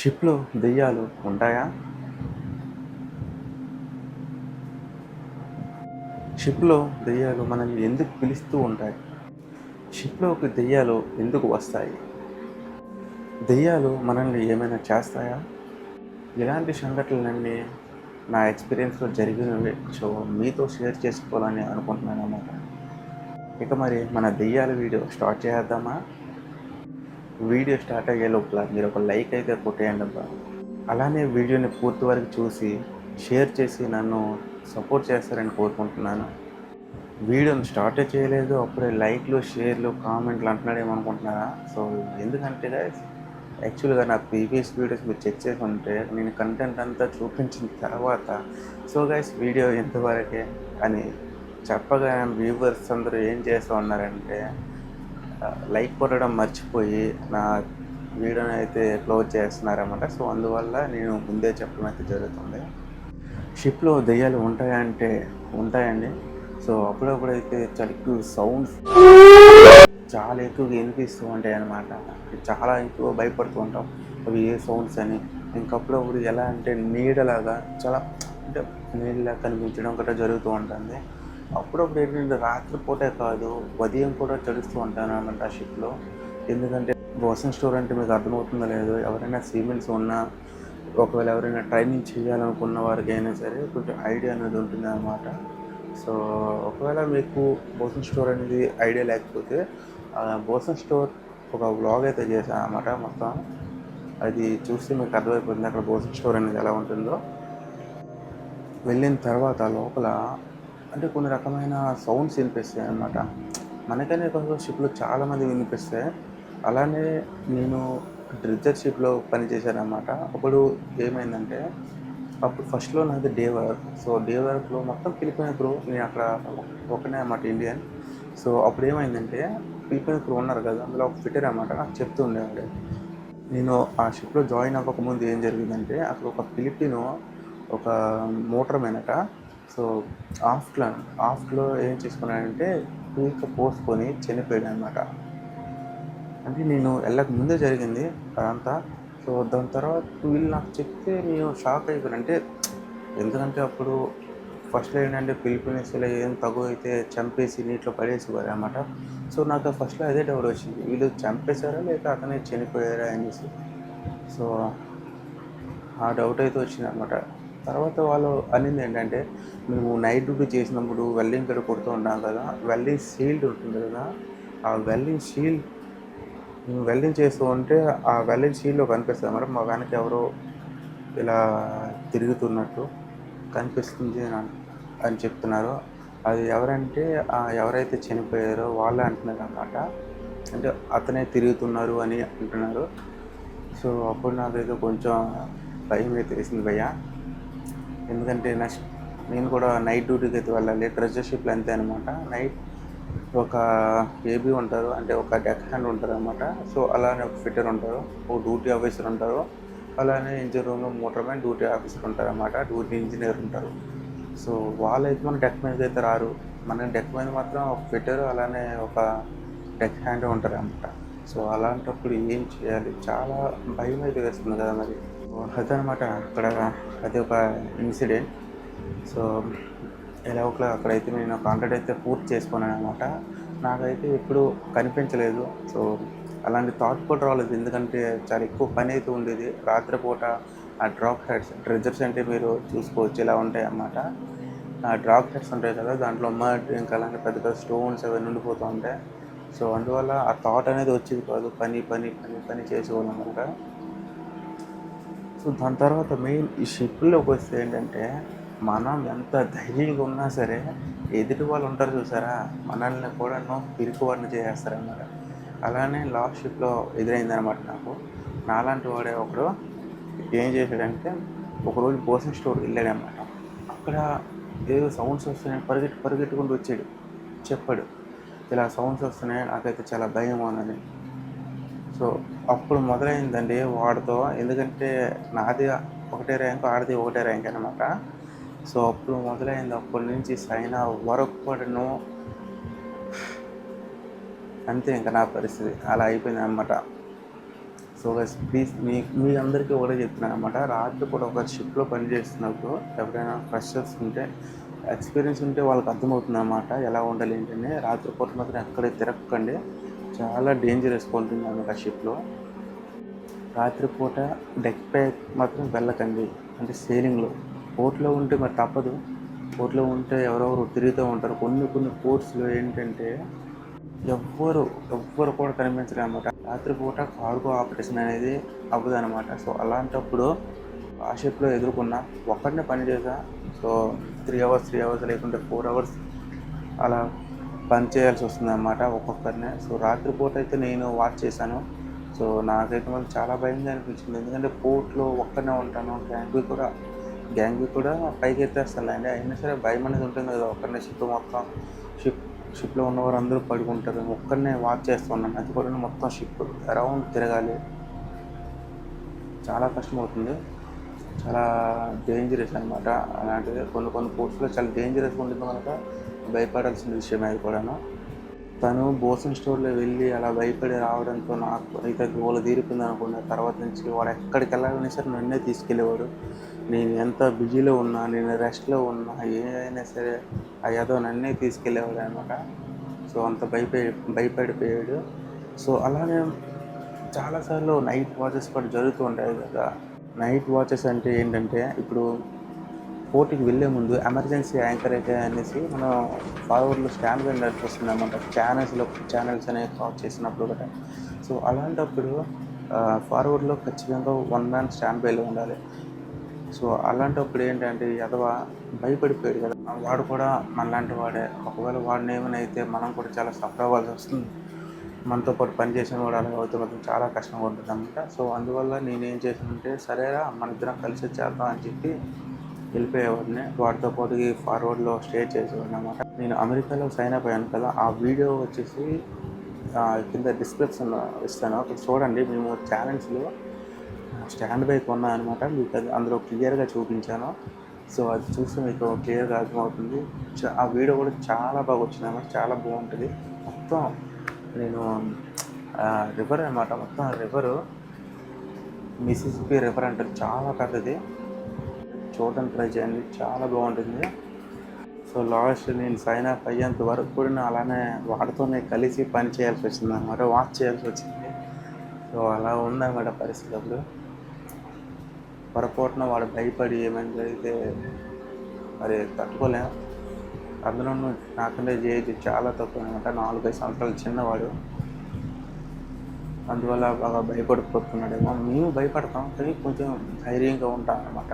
షిప్లో దెయ్యాలు ఉంటాయా? షిప్లో దెయ్యాలు మనల్ని ఎందుకు పిలుస్తూ ఉంటాయి? షిప్లోకి దెయ్యాలు ఎందుకు వస్తాయి? దెయ్యాలు మనల్ని ఏమైనా చేస్తాయా? ఇలాంటి సంఘటనలన్నీ నా ఎక్స్పీరియన్స్లో జరిగినవి. సో మీతో షేర్ చేసుకోవాలని అనుకుంటున్నాను అన్నమాట. ఇక మరి మన దెయ్యాల వీడియో స్టార్ట్ చేద్దామా? వీడియో స్టార్ట్ అయ్యే లోపల మీరు ఒక లైక్ అయితే కొట్టేయండి అబ్బా. అలానే వీడియోని పూర్తి వరకు చూసి షేర్ చేసి నన్ను సపోర్ట్ చేస్తారని కోరుకుంటున్నాను. వీడియోని స్టార్ట్ చేయలేదు అప్పుడే లైక్లు షేర్లు కామెంట్లు అంటున్నాడు ఏమనుకుంటున్నారా? సో ఎందుకంటే యాక్చువల్గా నా ప్రీవియస్ వీడియోస్ మీరు చెక్ చేసి ఉంటే నేను కంటెంట్ అంతా చూపించిన తర్వాత సో గైస్ వీడియో ఎంతవరకే అని చెప్పగా వ్యూవర్స్ అందరూ ఏం చేస్తూ ఉన్నారంటే లైక్ కొట్టడం మర్చిపోయి నా వీడియోని అయితే క్లోజ్ చేస్తున్నారన్నమాట. సో అందువల్ల నేను ముందే చెప్పడం అయితే జరుగుతుంది. షిప్లో దెయ్యాలు ఉంటాయంటే ఉంటాయండి. సో అప్పుడప్పుడైతే చాలా ఎక్కువ సౌండ్స్ చాలా ఎక్కువగా వినిపిస్తూ ఉంటాయి అన్నమాట చాలా ఎక్కువ భయపడుతూ ఉంటాం. అవి ఏ సౌండ్స్ అని. ఇంకప్పుడప్పుడు ఎలా అంటే నీడలాగా చాలా అంటే నీళ్ళలా కనిపించడం గట్రా జరుగుతూ ఉంటుంది. అప్పుడప్పుడు ఏంటంటే రాత్రిపూటే కాదు ఉదయం కూడా చడుస్తూ ఉంటాను అనమాట ఆ షిప్లో ఎందుకంటే బోసన్ స్టోర్ అంటే మీకు అర్థమవుతుందో లేదో ఎవరైనా సీమెంట్స్ ఉన్నా ఒకవేళ ఎవరైనా ట్రైనింగ్ చేయాలనుకున్న వారికి అయినా సరే కొంచెం ఐడియా అనేది ఉంటుంది అనమాట సో ఒకవేళ మీకు బోసన్ స్టోర్ అనేది ఐడియా లేకపోతే బోసన్ స్టోర్ ఒక వ్లాగ్ అయితే చేశాను అనమాట మొత్తం. అది చూస్తే మీకు అర్థమైపోతుంది అక్కడ బోసన్ స్టోర్ అనేది ఎలా ఉంటుందో. వెళ్ళిన తర్వాత లోపల అంటే కొన్ని రకమైన సౌండ్స్ వినిపిస్తాయి అన్నమాట. మనకనే కొంచెం షిప్లో చాలామంది వినిపిస్తాయి అలానే నేను డ్రిజర్ షిప్లో పనిచేశానమాట అప్పుడు ఏమైందంటే అప్పుడు ఫస్ట్లో నాది డే వర్క్ సో డే వర్క్లో మొత్తం ఫిలిపిన్ క్రూ నేను అక్కడ ఒకనే అనమాట ఇండియన్ సో అప్పుడు ఏమైందంటే ఫిలిపిన్ క్రూ ఉన్నారు కదా అందులో ఒక ఫిటర్ అనమాట నాకు చెప్తూ ఉండేవాడు. నేను ఆ షిప్లో జాయిన్ అవ్వకముందు ఏం జరిగిందంటే అక్కడ ఒక ఫిలిపిన్ ఒక మోటార్ మేనట సో ఆఫ్ట్లో ఆఫ్ట్లో ఏం చేసుకున్నాడంటే పీక పోసుకొని చనిపోయాడు అనమాట అంటే నేను వెళ్ళక ముందే జరిగింది అదంతా. సో దాని తర్వాత వీళ్ళు నాకు చెప్తే నేను షాక్ అయిపోయాను. అంటే ఎందుకంటే అప్పుడు ఫస్ట్లో ఏంటంటే పిలిపినేసిలో ఏం తగు అయితే చంపేసి నీటిలో పడేసేవారు అనమాట సో నాకు ఫస్ట్లో అదే డౌట్ వచ్చింది. వీళ్ళు చంపేశారా లేక అతనే చనిపోయారా అనేసి. సో ఆ డౌట్ అయితే వచ్చింది అనమాట తర్వాత వాళ్ళు అనింది ఏంటంటే మేము నైట్ డ్యూటీ చేసినప్పుడు వెల్డింగ్ ఇక్కడ కొడుతూ ఉంటాం కదా వెల్డింగ్ షీల్డ్ ఉంటుంది కదా ఆ వెల్డింగ్ షీల్డ్ వెల్డింగ్ చేస్తూ ఉంటే ఆ వెల్డింగ్ షీల్డ్లో కనిపిస్తుంది మరి మా వెనక ఎవరో ఇలా తిరుగుతున్నట్టు కనిపిస్తుంది అని చెప్తున్నారు. అది ఎవరంటే ఎవరైతే చనిపోయారో వాళ్ళే అంటున్నారు అనమాట అంటే అతనే తిరుగుతున్నారు అని అంటున్నారు. సో అప్పుడు నాకైతే కొంచెం భయం అయితే వేసింది భయ్యా. ఎందుకంటే నెక్స్ట్ నేను కూడా నైట్ డ్యూటీకి అయితే వెళ్ళాలి. ట్రెజర్షిప్లు అంతే అనమాట నైట్ ఒక ఏబీ ఉంటారు అంటే ఒక డెక్ హ్యాండ్ ఉంటారు అనమాట సో అలానే ఒక ఫిట్టర్ ఉంటారు ఒక డ్యూటీ ఆఫీసర్ ఉంటారు. అలానే ఇంజిన్ రూమ్లో మోటార్ మ్యాన్ డ్యూటీ ఆఫీసర్ ఉంటారు అనమాట డ్యూటీ ఇంజనీర్ ఉంటారు. సో వాళ్ళైతే మన డెక్ మీద అయితే రారు. మన డెక్ మీద మాత్రం ఒక ఫిట్టర్ అలానే ఒక డెక్ హ్యాండ్ ఉంటారు అనమాట సో అలాంటప్పుడు ఏం చేయాలి? చాలా భయం అయితే వేస్తుంది కదా మరి. అదనమాట అక్కడ అది ఒక ఇన్సిడెంట్. సో ఎలా ఒకలా అక్కడైతే నేను కాంట్రాక్ట్ అయితే పూర్తి చేసుకున్నాను అనమాట. నాకైతే ఎప్పుడు కనిపించలేదు. సో అలాంటి థాట్ కూడా రాలేదు. ఎందుకంటే చాలా ఎక్కువ పని అయితే ఉండేది. రాత్రిపూట ఆ డ్రాప్ హెడ్స్ డ్రెజర్స్ అంటే మీరు చూసుకోవచ్చు ఇలా ఉంటాయి అన్నమాట. ఆ డ్రాప్ హెడ్స్ ఉంటాయి కదా దాంట్లో మర్డ్ ఇంకా అలాంటి పెద్ద పెద్ద స్టోన్స్ అవన్నీ ఉండిపోతూ ఉంటాయి. సో అందువల్ల ఆ థాట్ అనేది వచ్చేది కాదు. పని పని పని పని చేసుకోవాలన్నమాట సో దాని తర్వాత మెయిన్ ఈ షిప్లోకి వస్తే ఏంటంటే మనం ఎంత ధైర్యంగా ఉన్నా సరే ఎదుటి వాళ్ళు ఉంటారు చూసారా? మనల్ని కూడా పిరికి వాడిని చేసేస్తారన్నమాట. అలానే లాస్ట్ షిప్లో ఎదురైందనమాట నాకు. నాలాంటి వాడే ఒకడు ఏం చేశాడంటే ఒకరోజు బోసన్ స్టోర్ వెళ్ళాడనమాట అక్కడ ఏదో సౌండ్స్ వస్తున్నాయి పరిగెట్టు పరిగెట్టుకుంటూ వచ్చాడు. చెప్పాడు. ఇలా సౌండ్స్ వస్తున్నాయి నాకైతే చాలా భయం అన్నది సో అప్పుడు మొదలైందండి వాడితో. ఎందుకంటే నాది ఒకటే ర్యాంక్ ఆడిది ఒకటే ర్యాంక్ అనమాట సో అప్పుడు మొదలైంది. అప్పటి నుంచి సైనా వరకు కూడాను అంతే ఇంకా నా పరిస్థితి. అలా అయిపోయింది అనమాట సో ప్లీజ్ మీ మీ అందరికీ ఒకటే చెప్తున్నాను అనమాట రాత్రి కూడా ఒక షిప్లో పనిచేస్తున్నప్పుడు ఎవరైనా ఫ్రెషర్స్ ఉంటే ఎక్స్పీరియన్స్ ఉంటే వాళ్ళకి అర్థమవుతుంది అనమాట ఎలా ఉండాలి ఏంటంటే రాత్రి పూట మాత్రం ఎక్కడ తిరగకండి. చాలా డేంజరస్ ఉంటుంది అనమాట షిప్లో రాత్రిపూట డెక్ పై మాత్రం వెళ్ళకండి. అంటే సేలింగ్లో పోర్ట్లో ఉంటే మరి తప్పదు. పోర్ట్లో ఉంటే ఎవరెవరు తిరుగుతూ ఉంటారు. కొన్ని కొన్ని పోర్ట్స్లో ఏంటంటే ఎవ్వరు ఎవ్వరు కూడా కనిపించరు అనమాట రాత్రిపూట కార్గో ఆపరేషన్ అనేది అవ్వదు అనమాట సో అలాంటప్పుడు ఆ షిప్లో ఎదుర్కొన్న ఒక్కడినే పని చేసా. So three hours three hours లేకుంటే ఫోర్ అవర్స్ అలా పని చేయాల్సి వస్తుంది అనమాట ఒక్కొక్కరినే. సో రాత్రిపూట అయితే నేను వాచ్ చేశాను. సో నాకైతే మళ్ళీ చాలా భయంగా అనిపించింది. ఎందుకంటే పోర్ట్లో ఒక్కనే ఉంటాను గ్యాంగ్వి కూడా గ్యాంగ్వి కూడా పైకి ఎత్తేస్తానులేండి అయినా సరే భయం అనేది ఉంటుంది కదా ఒక్కరినే షిప్ మొత్తం షిప్ షిప్లో ఉన్నవారు అందరూ పడుకుంటారు ఒక్కరినే వాచ్ చేస్తున్నాను అది కూడా మొత్తం షిప్ అరౌండ్ తిరగాలి. చాలా కష్టం అవుతుంది చాలా డేంజరస్ అనమాట అలాంటిది కొన్ని కొన్ని పోర్ట్స్లో చాలా డేంజరస్గా ఉంటుంది కనుక భయపడాల్సిన విషయం అది కూడాను. తను బోసన్ స్టోర్లో వెళ్ళి అలా భయపడి రావడంతో నాకు అయితే గోల తీరిపోయింది అనుకున్న తర్వాత నుంచి వాడు ఎక్కడికి వెళ్ళాలన్నా సరే నన్నే తీసుకెళ్ళేవాడు. నేను ఎంత బిజీలో ఉన్నా నేను రెస్ట్లో ఉన్నా ఏదైనా సరే ఆ ఏదో నన్నే తీసుకెళ్ళేవాడు అనమాట. సో అంత భయపడి భయపడిపోయాడు. సో అలానే చాలాసార్లు నైట్ వాచెస్ కూడా జరుగుతూ ఉంటాయి కదా. నైట్ వాచెస్ అంటే ఏంటంటే ఇప్పుడు పోటీకి వెళ్ళే ముందు ఎమర్జెన్సీ యాంకర్ అయితే అనేసి మనం ఫార్వర్డ్లో స్టాండ్ బై అనమాట ఛానల్స్లో ఛానల్స్ అనేవి కాల్ చేసినప్పుడు కూడా సో అలాంటప్పుడు ఫార్వర్డ్లో ఖచ్చితంగా వన్ మ్యాన్ స్టాండ్ బైలో ఉండాలి. సో అలాంటప్పుడు ఏంటంటే ఎదవ భయపడిపోయాడు కదా. వాడు కూడా మనలాంటి వాడే. ఒకవేళ వాడిని ఏమైనా అయితే మనం కూడా చాలా సఫర్ అవ్వాల్సి వస్తుంది. మనతో పాటు పని కూడా వాడు అలా అవుతే మాత్రం చాలా కష్టంగా ఉంటుంది అనమాట సో అందువల్ల నేనేం చేశానంటే సరేరా మన ఇద్దరం కలిసి చేద్దాం అని చెప్పి వెళ్ళిపోయేవాడిని. వాడితో పాటు ఫార్వర్డ్లో స్టే చేసేవాడిని అనమాట నేను అమెరికాలో సైన్ అప్ అయ్యాను కదా ఆ వీడియో వచ్చేసి కింద డిస్క్రిప్షన్ ఇస్తాను. అక్కడ చూడండి మేము ఛాలెంజ్లో స్టాండ్ బై కొన్నా అనమాట మీకు అది అందులో క్లియర్గా చూపించాను. సో అది చూస్తే మీకు క్లియర్గా అర్థమవుతుంది. ఆ వీడియో కూడా చాలా బాగా వచ్చింది అనమాట చాలా బాగుంటుంది. మొత్తం నేను రివర్ అనమాట మొత్తం రివరు మిసిసిపి రివర్ అంటారు. చాలా పెద్దది. చూడడానికి ట్రై చేయండి. చాలా బాగుంటుంది. సో లాస్ట్ నేను సైన్ అప్ అయ్యేంత వరకు కూడా నేను అలానే వాడితోనే కలిసి పని చేయాల్సి వచ్చింది అనమాట వాచ్ చేయాల్సి వచ్చింది. సో అలా ఉందన్నమాట పరిస్థితి అప్పుడు. పొరపాటున వాడు భయపడి ఏమైనా జరిగితే మరి తట్టుకోలేం. అందులో నాకంటే ఏజ్ చాలా తక్కువ అనమాట నాలుగైదు సంవత్సరాలు చిన్నవాడు. అందువల్ల బాగా భయపడిపోతున్నాడేమో. మేము భయపడతాం కానీ కొంచెం ధైర్యంగా ఉంటాం అనమాట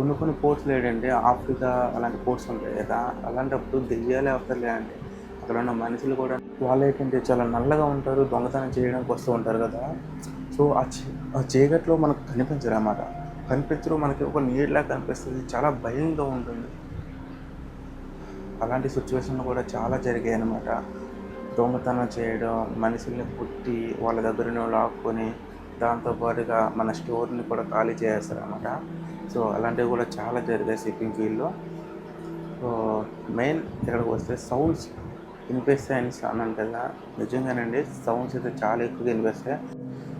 కొన్ని కొన్ని పోర్ట్స్ లేడండి ఆఫ్రికా అలాంటి పోర్ట్స్ ఉంటాయి కదా అలాంటప్పుడు దెయ్యాలే అవసరలేదండి అక్కడ ఉన్న మనుషులు కూడా వాళ్ళు ఏంటంటే చాలా నల్లగా ఉంటారు దొంగతనం చేయడానికి వస్తూ ఉంటారు కదా. సో ఆ చీ- ఆ చీకట్లో మనకు కనిపించరు అన్నమాట. కనిపించరు మనకి ఒక నీళ్ళలా కనిపిస్తుంది చాలా భయంగా ఉంటుంది. అలాంటి సిచ్యువేషన్లు కూడా చాలా జరిగాయి అన్నమాట. దొంగతనం చేయడం మనుషుల్ని పుట్టి వాళ్ళ దగ్గర లాక్కొని దాంతోపాటుగా మన స్టోర్ని కూడా ఖాళీ చేస్తారు అనమాట సో అలాంటివి కూడా చాలా జరిగాయి సిట్టింగ్ ఫీల్డ్లో. సో మెయిన్ ఇక్కడికి వస్తే సౌండ్స్ వినిపిస్తాయని అన్నాను కదా. నిజంగానండి సౌండ్స్ అయితే చాలా ఎక్కువగా వినిపిస్తాయి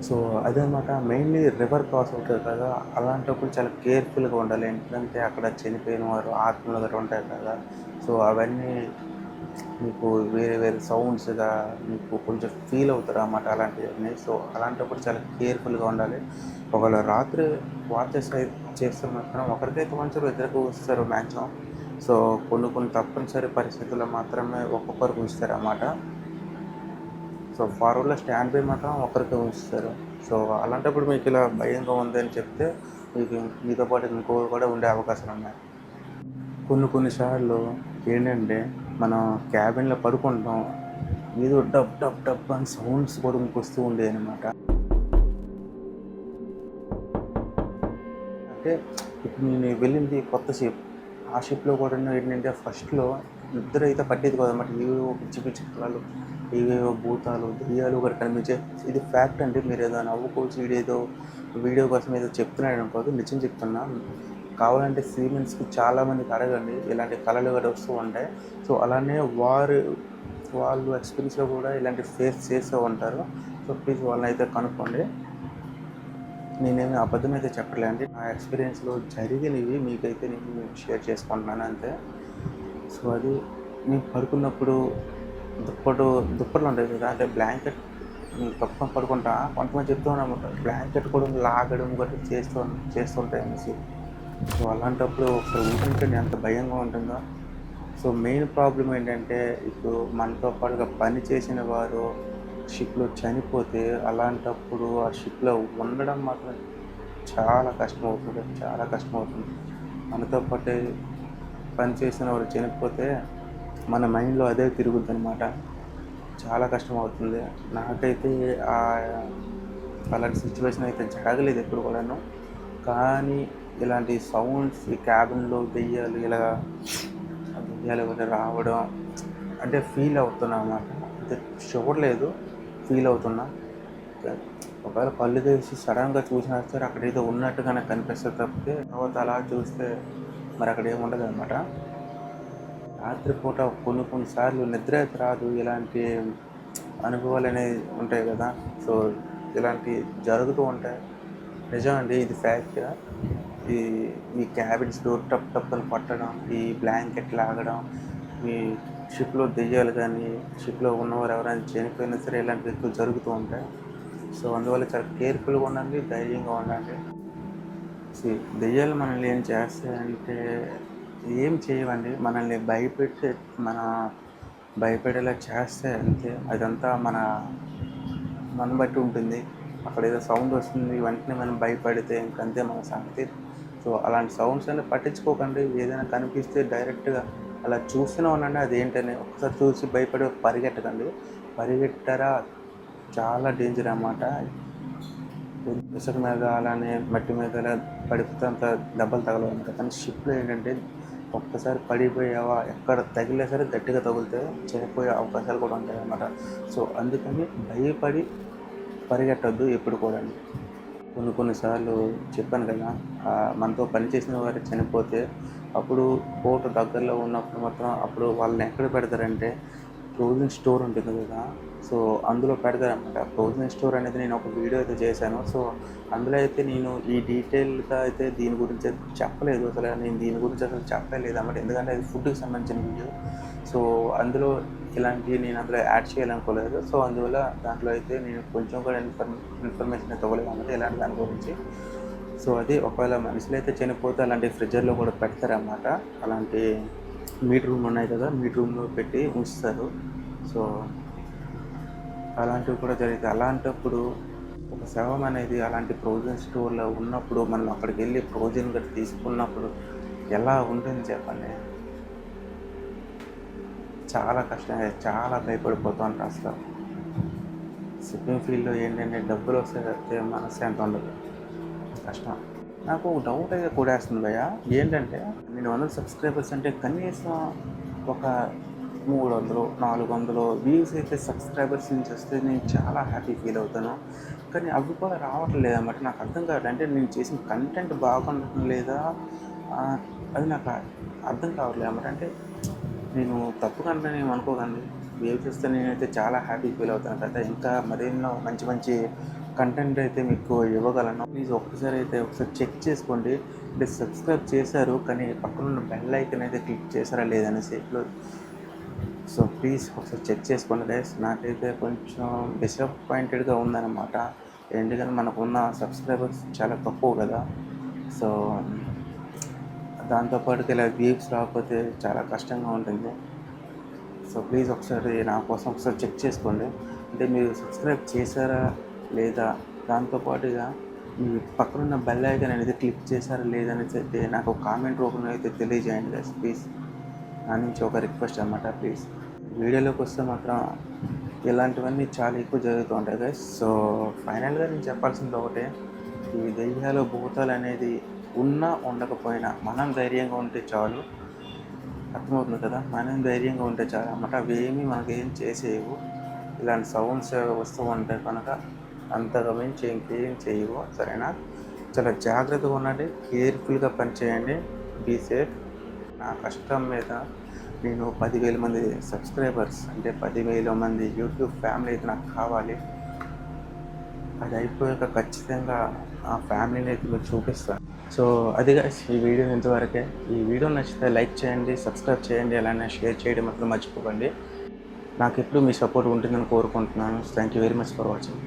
సో అదనమాట మెయిన్లీ రివర్ క్రాస్ అవుతుంది కదా. అలాంటప్పుడు చాలా కేర్ఫుల్గా ఉండాలి. ఎందుకంటే అక్కడ చనిపోయిన వారు ఆత్మలు గట్రా ఉంటాయి కదా. సో అవన్నీ మీకు వేరే వేరే సౌండ్స్గా మీకు కొంచెం ఫీల్ అవుతారు అన్నమాట అలాంటివన్నీ. సో అలాంటప్పుడు చాలా కేర్ఫుల్గా ఉండాలి. ఒకవేళ రాత్రి వాచెస్ చేస్తే మాత్రం ఒకరికైతే మంచిగా ఇద్దరికి వస్తారు మ్యాక్సిమం సో కొన్ని కొన్ని తప్పనిసరి పరిస్థితుల్లో మాత్రమే ఒక్కొక్కరికి ఉంచుతారు అన్నమాట. సో ఫార్వర్డ్లో స్టాండ్ బై మాత్రం ఒకరికి ఉంచుతారు. సో అలాంటప్పుడు మీకు ఇలా భయంగా ఉంది అని చెప్తే మీకు మీతో పాటు ఇంకొకరు కూడా ఉండే అవకాశాలు ఉన్నాయి. కొన్ని కొన్నిసార్లు ఏంటంటే మనం క్యాబిన్లో పడుకుంటాం. ఏదో డబ్ డబ్ డబ్ అని సౌండ్స్ కూడా మీకు వస్తూ ఉండేవి అనమాట అంటే ఇప్పుడు నేను వెళ్ళింది కొత్త షిప్. ఆ షిప్లో కూడా ఏంటంటే ఫస్ట్లో నిద్ర అయితే పట్టేది కదన్నమాట ఏవేవో పిచ్చి పిచ్చి కళలు ఏవేవో భూతాలు దెయ్యాలు కూడా కనిపించే. ఇది ఫ్యాక్ట్ అంటే మీరు ఏదో నవ్వుకోవచ్చు వీడేదో వీడియో కోసం ఏదో చెప్తున్నాడు అనుకోదు నిజం చెప్తున్నా. కావాలంటే సీమెన్స్కి చాలామందికి అడగండి ఇలాంటి కళలు కూడా వస్తూ ఉంటాయి. సో అలానే వారు వాళ్ళు ఎక్స్పీరియన్స్లో కూడా ఇలాంటి ఫేస్ చేస్తూ ఉంటారు. సో ప్లీజ్ వాళ్ళని అయితే కనుక్కోండి. నేనేమి అబద్ధం అయితే చెప్పలేండి నా ఎక్స్పీరియన్స్లో జరిగినవి మీకైతే నేను షేర్ చేసుకుంటున్నాను అంతే. సో అది నేను పడుకున్నప్పుడు దుప్పటి దుప్పట్లు ఉంటాయి కదా అంటే బ్లాంకెట్ కప్పుకొని పడుకుంటా. కొంతమంది చెప్తూ ఉన్నాను బ్లాంకెట్ కూడా లాగడం కూడా చేస్తూ చేస్తుంటాయి అనేసి. సో అలాంటప్పుడు ఒకసారి ఊహించండి ఎంత భయంగా ఉంటుందో? సో మెయిన్ ప్రాబ్లం ఏంటంటే ఇప్పుడు మనతో పాటుగా పని చేసిన వారు షిప్లో చనిపోతే అలాంటప్పుడు ఆ షిప్లో ఉండడం మాత్రం చాలా కష్టం అవుతుంది చాలా కష్టం అవుతుంది మనతో పాటు పని చేసిన వారు చనిపోతే మన మైండ్లో అదే తిరుగుద్ది అనమాట చాలా కష్టం అవుతుంది నాకైతే ఆ అలాంటి సిచ్యువేషన్ అయితే జరగలేదు ఎప్పుడు కూడాను. కానీ ఇలాంటి సౌండ్స్ ఈ క్యాబిన్లో దెయ్యాలు ఇలా దెయ్యాలు ఇలా రావడం అంటే ఫీల్ అవుతున్నా అన్నమాట. అంటే చూడలేదు ఫీల్ అవుతున్నా. ఒకవేళ కళ్ళు తెరిచి సడన్గా చూసినా సరే అక్కడ ఏదో ఉన్నట్టుగా నాకు కనిపిస్తుంది తప్పితే తర్వాత అలా చూస్తే మరి అక్కడ ఏముండదు అనమాట రాత్రిపూట కొన్ని కొన్నిసార్లు నిద్ర అయితే రాదు ఇలాంటి అనుభవాలు అనేవి ఉంటాయి కదా. సో ఇలాంటి జరుగుతూ ఉంటాయి. నిజం అండి ఇది ఫ్యాక్ట్ ఈ మీ క్యాబిన్స్ డోర్ టప్ టప్ అని పట్టడం ఈ బ్లాంకెట్ లాగడం మీ షిప్లో దెయ్యాలు కానీ షిప్లో ఉన్నవారు ఎవరైనా చనిపోయినా సరే ఇలాంటివి ఎక్కువ జరుగుతూ ఉంటాయి. సో అందువల్ల చాలా కేర్ఫుల్గా ఉండండి ధైర్యంగా ఉండండి. సో దెయ్యాలు మనల్ని ఏం చేస్తాయంటే ఏం చేయవండి? మనల్ని భయపెట్టి మన భయపడేలా చేస్తే అంతే. అదంతా మన మన బట్టి ఉంటుంది. అక్కడ ఏదో సౌండ్ వస్తుంది వెంటనే మనం భయపడితే ఇంకంతే మన సంగతి. సో అలాంటి సౌండ్స్ అనేది పట్టించుకోకండి. ఏదైనా కనిపిస్తే డైరెక్ట్గా అలా చూస్తూనే ఉండండి అది ఏంటని ఒకసారి చూసి భయపడి పరిగెట్టకండి. పరిగెట్టరా? చాలా డేంజర్ అన్నమాట. ఇసుక మీద అలానే మట్టి మీద పడిపోతే అంత దెబ్బలు తగలవు. కానీ షిప్లో ఏంటంటే ఒక్కసారి పడిపోయావా? ఎక్కడ తగిలే సరే గట్టిగా తగిలితే చనిపోయే అవకాశాలు కూడా ఉంటాయి అన్నమాట సో అందుకని భయపడి పరిగెట్టద్దు ఎప్పుడు కూడా కొన్ని కొన్నిసార్లు చెప్పాను కదా మనతో పనిచేసిన వారు చనిపోతే అప్పుడు కోట దగ్గరలో ఉన్నప్పుడు మాత్రం అప్పుడు వాళ్ళని ఎక్కడ పెడతారంటే ప్రొవిజన్ స్టోర్ ఉంటుంది కదా సో అందులో పెడతారనమాట ప్రొవిజన్ స్టోర్ అనేది నేను ఒక వీడియో అయితే చేశాను. సో అందులో అయితే నేను ఈ డీటెయిల్గా అయితే దీని గురించి అయితే చెప్పలేదు అసలు. నేను దీని గురించి అసలు చెప్పలేదు అన్నమాట. ఎందుకంటే అది ఫుడ్కి సంబంధించిన వీడియో. సో అందులో ఇలాంటివి నేను అందులో యాడ్ చేయాలనుకోలేదు. సో అందువల్ల దాంట్లో అయితే నేను కొంచెం కూడా ఇన్ఫర్మే ఇన్ఫర్మేషన్ అయితే ఇవ్వలేదు అన్నమాట ఇలాంటి దాని గురించి సో అది ఒకవేళ మనుషులు అయితే చనిపోతే అలాంటి ఫ్రిడ్జర్లో కూడా పెడతారన్నమాట. అలాంటి మీట్ రూమ్ ఉన్నాయి కదా మీట్ రూమ్లో పెట్టి ఉంచుతారు. సో అలాంటివి కూడా జరుగుతాయి. అలాంటప్పుడు ఒక శవం అనేది అలాంటి ప్రొవిజన్ స్టోర్లో ఉన్నప్పుడు మనం అక్కడికి వెళ్ళి ప్రొవిజన్ గట్టి తీసుకున్నప్పుడు ఎలా ఉంటుంది చెప్పండి? చాలా కష్టం చాలా భయపడిపోతూ ఉంటాం అసలు. షిప్పింగ్ ఫీల్డ్లో ఏంటంటే డబ్బులు వస్తే తప్పితే మనశ్శాంతి ఉండదు. కష్టం. నాకు ఒక డౌట్ అయితే కూడేస్తుంది భయ్య. ఏంటంటే నేను వందల సబ్స్క్రైబర్స్ అంటే కనీసం ఒక మూడు వందలు నాలుగు వందలు వ్యూస్ అయితే సబ్స్క్రైబర్స్ నుంచి వస్తే నేను చాలా హ్యాపీ ఫీల్ అవుతాను. కానీ అవి కూడా రావట్లేదు అన్నమాట. నాకు అర్థం కాదు అంటే నేను చేసిన కంటెంట్ బాగుండటం లేదా? అది నాకు అర్థం కావట్లేదు అన్నమాట. అంటే నేను తప్పు కంటే నేను అనుకోకండి వేవ్ చూస్తే నేనైతే చాలా హ్యాపీ ఫీల్ అవుతాను. కదా ఇంకా మరెన్నో మంచి మంచి కంటెంట్ అయితే మీకు ఇవ్వగలను. ప్లీజ్ ఒక్కసారి అయితే ఒకసారి చెక్ చేసుకోండి. అంటే సబ్స్క్రైబ్ చేశారు కానీ పక్కనున్న బెల్ ఐకన్ అయితే క్లిక్ చేశారా లేదని సేఫ్లో సో ప్లీజ్ ఒకసారి చెక్ చేసుకోండి గైస్ నాకైతే కొంచెం డిసప్పాయింటెడ్గా ఉందన్నమాట. ఎందుకంటే మనకున్న సబ్స్క్రైబర్స్ చాలా తక్కువ కదా. సో దాంతోపాటు ఇలా వ్యూస్ రాకపోతే చాలా కష్టంగా ఉంటుంది. సో ప్లీజ్ ఒకసారి నా కోసం ఒకసారి చెక్ చేసుకోండి. అంటే మీరు సబ్స్క్రైబ్ చేశారా లేదా? దాంతోపాటుగా మీ పక్కనున్న బెల్ ఐకాన్ అనేది క్లిక్ చేశారా లేదనేసి అయితే నాకు కామెంట్ రూపంలో అయితే తెలియజేయండి గైస్ ప్లీజ్ నా నుంచి ఒక రిక్వెస్ట్ అనమాట ప్లీజ్ వీడియోలోకి వస్తే మాత్రం ఇలాంటివన్నీ చాలా ఎక్కువ జరుగుతూ ఉంటాయి గైస్ సో ఫైనల్గా నేను చెప్పాల్సింది ఒకటే ఈ దెయ్యాలు భూతాలు అనేది ఉన్నా ఉండకపోయినా మనం ధైర్యంగా ఉంటే చాలు. అర్థమవుతుంది కదా? మనం ధైర్యంగా ఉంటే చాలు. అన్నమాట అవి ఏమీ మనకి ఏం చేసేయవు. ఇలాంటి సౌండ్స్ వస్తూ ఉంటాయి కనుక అంతగా మించి ఇంకేం చేయవు. సరేనా? చాలా జాగ్రత్తగా ఉండండి. కేర్ఫుల్గా పనిచేయండి. Be safe. నా కష్టం మీద నేను పదివేల మంది సబ్స్క్రైబర్స్ అంటే పదివేల మంది యూట్యూబ్ ఫ్యామిలీ అయితే నాకు కావాలి. అది అయిపోయాక ఖచ్చితంగా ఆ ఫ్యామిలీని అయితే మీకు చూపిస్తాను సో అది ఈ వీడియో ఇంతవరకే. ఈ వీడియో నచ్చితే లైక్ చేయండి సబ్స్క్రైబ్ చేయండి అలానే షేర్ చేయడం మాత్రం మర్చిపోకండి. నాకు ఎప్పుడు మీ సపోర్ట్ ఉంటుందని కోరుకుంటున్నాను. Thank you very much for watching